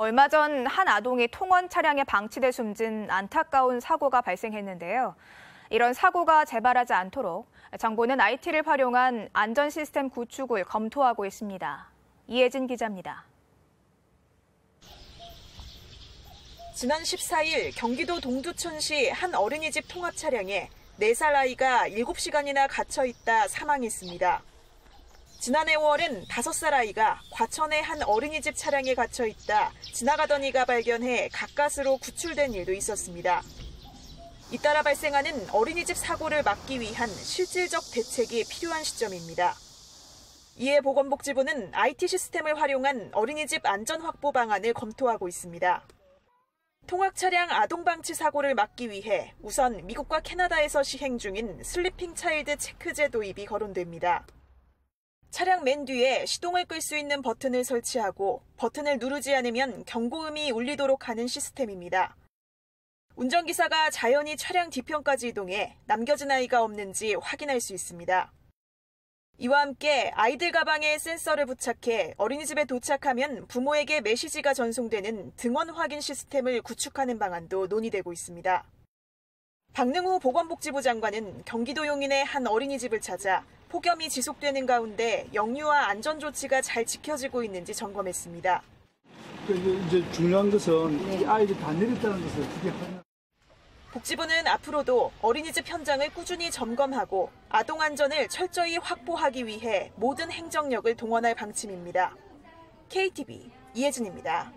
얼마 전 한 아동이 통원 차량에 방치돼 숨진 안타까운 사고가 발생했는데요. 이런 사고가 재발하지 않도록 정부는 IT를 활용한 안전 시스템 구축을 검토하고 있습니다. 이혜진 기자입니다. 지난 14일 경기도 동두천시 한 어린이집 통합 차량에 4살 아이가 7시간이나 갇혀 있다 사망했습니다. 지난해 5월은 5살 아이가 과천의 한 어린이집 차량에 갇혀 있다 지나가던 이가 발견해 가까스로 구출된 일도 있었습니다. 잇따라 발생하는 어린이집 사고를 막기 위한 실질적 대책이 필요한 시점입니다. 이에 보건복지부는 IT 시스템을 활용한 어린이집 안전 확보 방안을 검토하고 있습니다. 통학 차량 아동 방치 사고를 막기 위해 우선 미국과 캐나다에서 시행 중인 슬리핑 차일드 체크제 도입이 거론됩니다. 차량 맨 뒤에 시동을 끌 수 있는 버튼을 설치하고 버튼을 누르지 않으면 경고음이 울리도록 하는 시스템입니다. 운전기사가 자연히 차량 뒤편까지 이동해 남겨진 아이가 없는지 확인할 수 있습니다. 이와 함께 아이들 가방에 센서를 부착해 어린이집에 도착하면 부모에게 메시지가 전송되는 등원 확인 시스템을 구축하는 방안도 논의되고 있습니다. 박능후 보건복지부 장관은 경기도 용인의 한 어린이집을 찾아 폭염이 지속되는 가운데 영유아 안전 조치가 잘 지켜지고 있는지 점검했습니다. 그 이제 중요한 것은 이 아이들이 다 내렸다는 것을 그게 확인. 복지부는 앞으로도 어린이집 현장을 꾸준히 점검하고 아동 안전을 철저히 확보하기 위해 모든 행정력을 동원할 방침입니다. KTV 이혜진입니다.